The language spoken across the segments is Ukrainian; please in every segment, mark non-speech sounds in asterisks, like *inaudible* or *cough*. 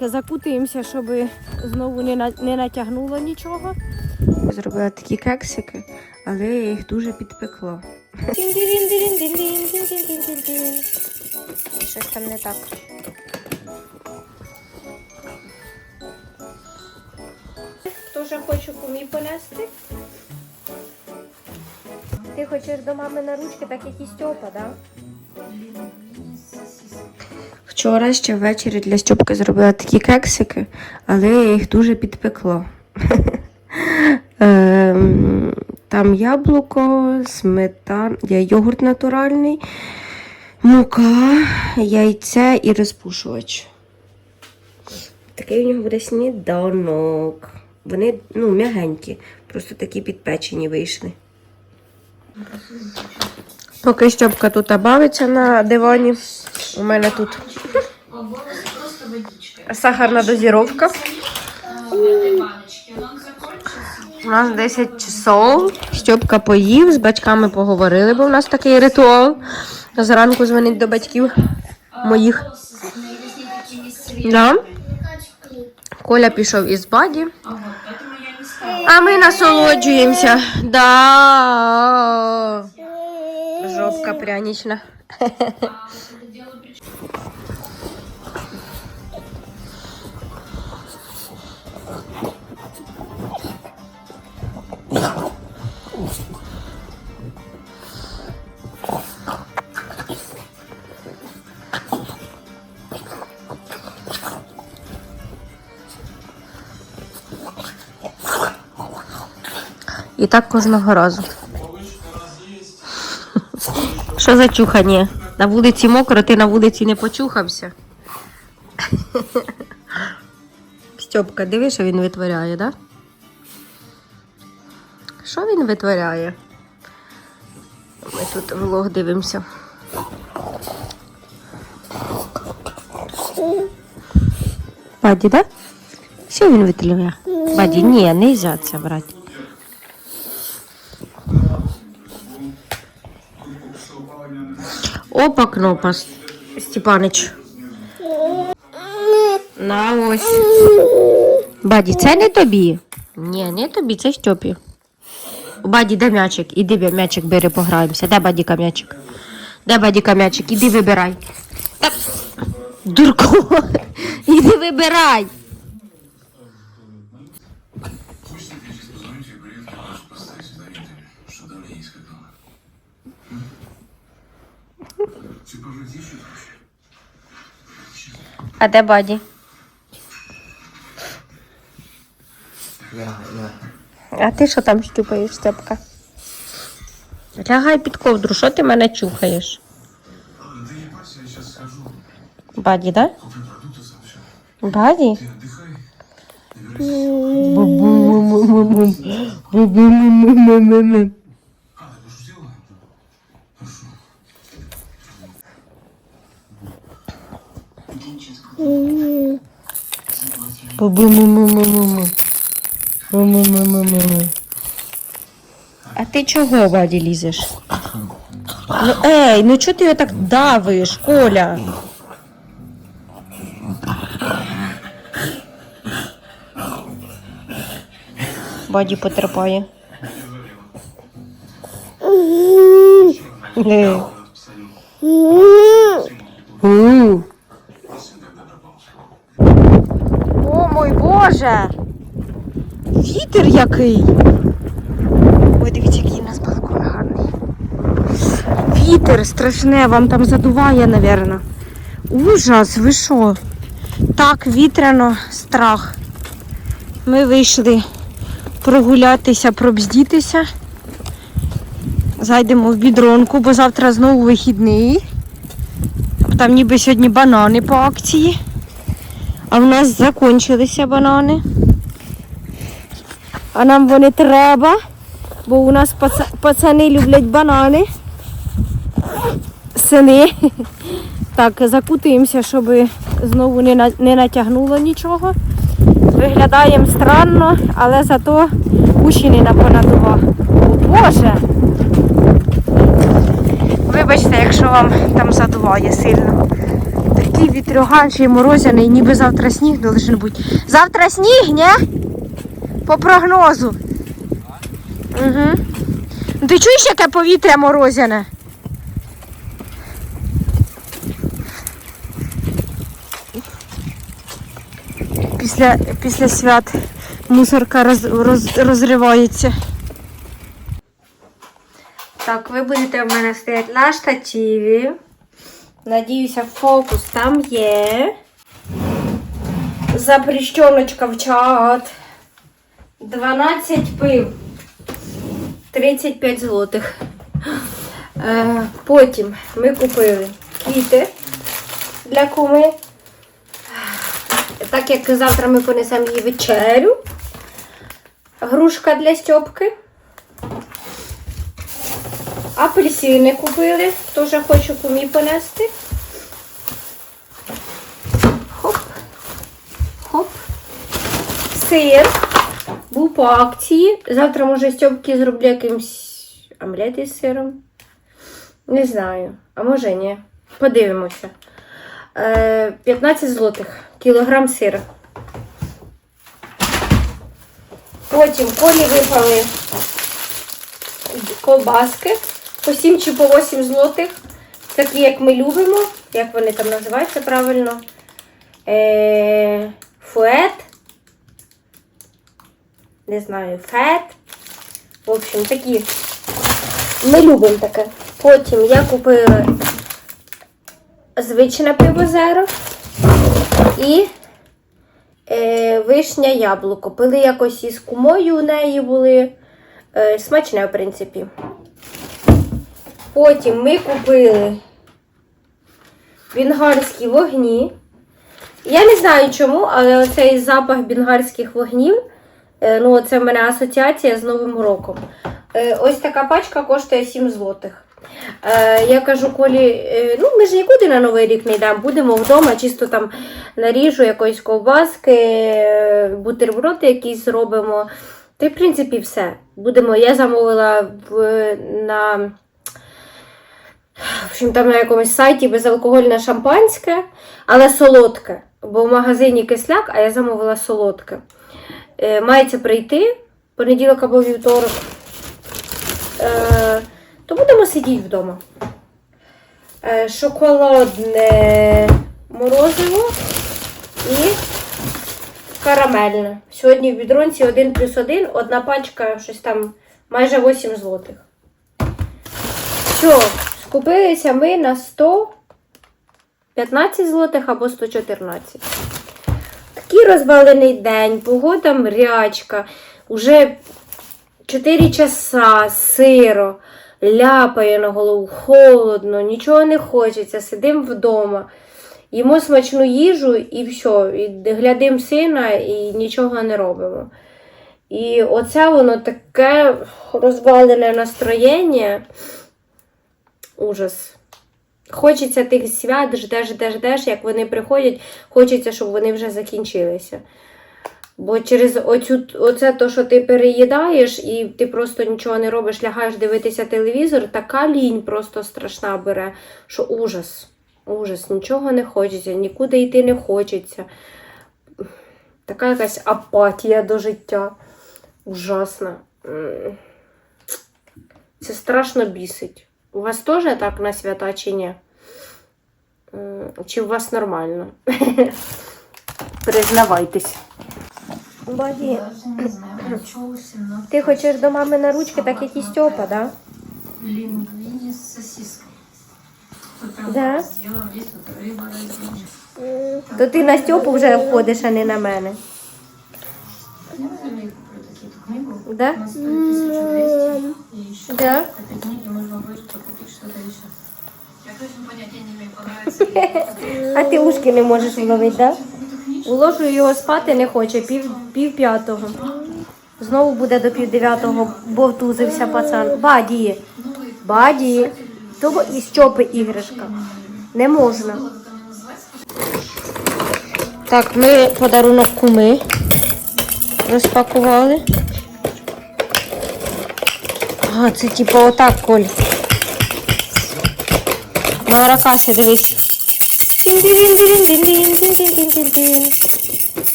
Закутаємося, щоб знову не на, не натягнуло нічого. Зробила такі кексики, але я їх дуже підпекло. Щось там не так. Дуже хочу кумі понести. Ти хочеш до мами на ручки, так як і Стьопа, так? Да? Вчора ще ввечері для Стьопки зробила такі кексики, але я їх дуже підпекла. *laughs* Ем, Там яблуко, сметан, йогурт натуральний, мука, яйце і розпушувач. Такий у нього буде сніданок. Вони ну, м'ягенькі, просто такі підпечені вийшли. Поки Стьопка тут бавиться на дивані, у мене тут сахарна дозіровка. У нас 10 часов. Стьопка поїв, з батьками поговорили, бо у нас такий ритуал. Зранку дзвонить до батьків моїх. Да. Коля пішов із баді. А ми насолоджуємося. Да. Жопка прянична. *laughs* І так кожного разу. Що за чухання? На вулиці мокро, ти на вулиці не почухався. Стьопка, диви, що він витворяє, да? Що він витворяє? Ми тут влог дивимося. Баді, да? Що він витворяє? Баді, ні, не можна це брати. Опа, кнопа, Степанич. На ось. Баді, це не тобі. Ні, не тобі, це Стьопі. Баді, де м'ячик? Іди м'ячик бери, пограємося. Де бадіка м'ячик? Де бадіка м'ячик? Іди вибирай. Дурко, *laughs* іди вибирай. Позвоните, приехали, просто А ти що там щупаєш, Степка? Лягай під ковдру, що ти мене чухаєш? Баді, да? Баді? Бу-бу-му-му-му-му-му. А, ти чого, Баді, лізеш? Ну, ей, ну чого ти його так давиш, Коля? Баді потерпає. Е. О, мой Боже! Вітер який! Ой, дивіться, який у нас балкон гарний. Вітер страшне, вам там задуває, напевно. Ужас, ви що? Так, вітряно, страх. Ми вийшли прогулятися, пробздітися. Зайдемо в бідронку, бо завтра знову вихідний. Там ніби сьогодні банани по акції. А в нас закінчилися банани. А нам вони треба, бо у нас пацани люблять банани. Сини. Так, закутуємося, щоб знову не, натягнуло нічого. Виглядаємо странно, але зато уші не напонадував. О Боже! Вибачте, якщо вам там задуває сильно. такий вітрюганчий морозяний, ніби завтра сніг должен бути. Завтра сніг, ні? По прогнозу. Угу. Ти чуєш, яке повітря морозяне? Після, після свят мусорка роз, роз, розривається. Так, ви будете в мене стояти на штативі. Надіюся, фокус там є. Запрещеночка в чат. 12 пив. 35 злотих. Е, потім ми купили квіти для куми. Так як завтра ми понесемо їй вечерю. Грушка для Стьопки. Апельсини купили. Теж хочу кумі понести. Хоп. Хоп. Сир. По акції. Завтра, може, Стьопки зроблю якимсь омлет із сиром. Не знаю. А може ні. Подивимося. Е, 15 злотих. Кілограм сира. Потім колі випали ковбаски по 7 чи по 8 злотих. Такі, як ми любимо. Як вони там називаються правильно? Е, фует. Не знаю, фет. В общем, такі. Ми любимо таке. Потім я купила звичне пиво зеро і е, вишня яблуко. Пили якось із кумою у неї були. Е, смачне, в принципі. Потім ми купили бінгарські вогні. Я не знаю чому, але оцей запах бінгарських вогнів, ну, це в мене асоціація з Новим роком. Е, ось така пачка коштує 7 злотих. Е, я кажу, Колі, е, ну ми ж нікуди на Новий рік не йдемо, будемо вдома, чисто там наріжу якоїсь ковбаски, е, бутерброди якісь зробимо. Та й, в принципі, все. Будемо. Я замовила в, на, в общем, там на якомусь сайті безалкогольне шампанське, але солодке. Бо в магазині кисляк, а я замовила солодке. Е, мається прийти понеділок або вівторок. Е, то будемо сидіти вдома. Е, шоколадне морозиво і карамельне. Сьогодні в відронці 1 плюс 1, одна пачка, щось там майже 8 злотих. Все, скупилися ми на 115 злотих або 114. Такий розвалений день, погода мрячка. Уже 4 часа, сиро, ляпає на голову, холодно, нічого не хочеться, сидимо вдома. Їмо смачну їжу і все, і глядимо сина і нічого не робимо. І оце воно таке розвалене настроєння. Ужас. Хочеться тих свят, ждеш, ждеш, ждеш, як вони приходять, хочеться, щоб вони вже закінчилися. Бо через оцю, оце то, що ти переїдаєш, і ти просто нічого не робиш, лягаєш дивитися телевізор, така лінь просто страшна бере, що ужас. Ужас, нічого не хочеться, нікуди йти не хочеться. Така якась апатія до життя. Ужасна. Це страшно бісить. У вас теж так на свята чи ні? Чи у вас нормально? *laughs* Признавайтесь. Баді, Даже не знаю, хочу 17 ти хочеш до мами на ручки, так як і Степа, да? лингвини с сосиской. Тут Да? То ти на Степу вже входиш, а не на мене. Да? Она стоит 1200. И еще Да? *laughs* А ти ушки не можеш вловити, да? Уложу його спати не хоче, пів, пів п'ятого. Знову буде до пів дев'ятого, бо втузився пацан. Баді, баді. То і Стьопи іграшка. Не можна. Так, ми подарунок куми розпакували. А, це типу отак коль. На Аракаші дивись.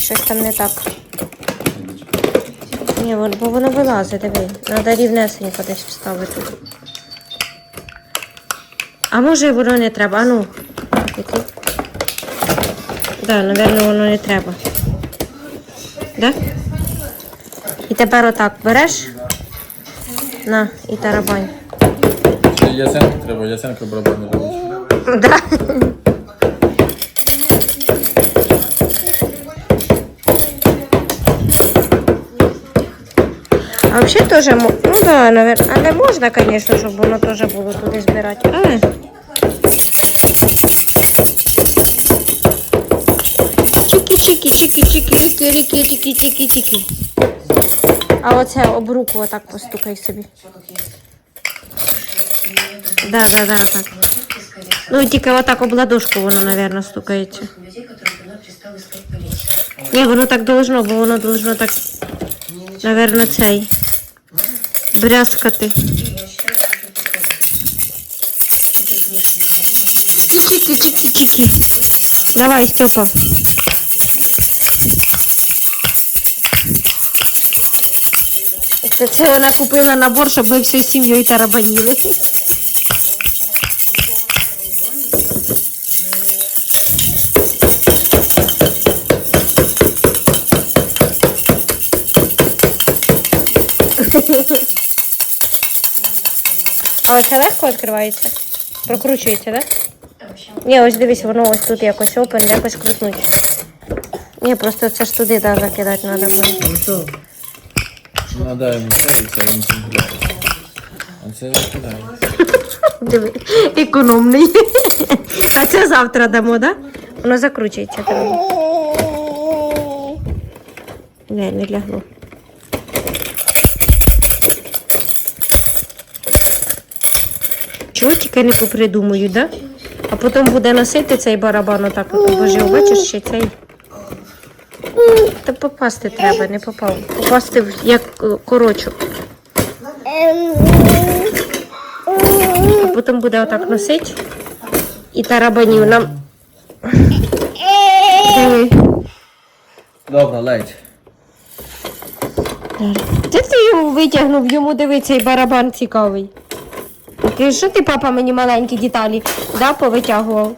Щось там не так. Ні, бо воно вилазить, диви. Треба рівнесенько десь вставити. А може воно не треба, а ну. Так, да, мабуть, воно не треба. Да? І тепер отак береш. На, і тарабань. Ясенко треба, Ясенко барабани робить. Да. А вообще тоже, мо- ну да, наверное, але можна, конечно, щоб воно теж було туди збирати. Але... Чики-чики, чики-чики, рики-рики, чики-чики-чики. А оце об руку отак постукай собі. Да, да, да, так. Ну, тільки отак об ладошку воно, наверное, стукається. Ні, воно так должно, бо воно должно так, наверное, цей. Брязкати. Чики, чики, чики. Давай, Степа. Це, це вона купила набор, щоб ми всією сім'єю тарабаніли. А оце легко відкривається? Прокручується, так? Да? Ні, ось дивись, воно ось тут якось опен, якось крутнуть. Ні, просто це ж туди да, закидати треба буде. Надаємо і це він цим. А це кидаю. Диви, економний. А це завтра дамо, так? Да? Воно закручується треба. Не, не лягло. Чого тільки не попридумують, да? А потім буде носити цей барабан отак от боже, бачиш ще цей. Та попасти треба, не попав. Попасти в- як е, корочок. А потім буде отак носити. І тарабанів нам. Добре, ледь. Де ти його витягнув? Йому диви цей барабан цікавий. Ти що ти, папа, мені маленькі деталі да, повитягував?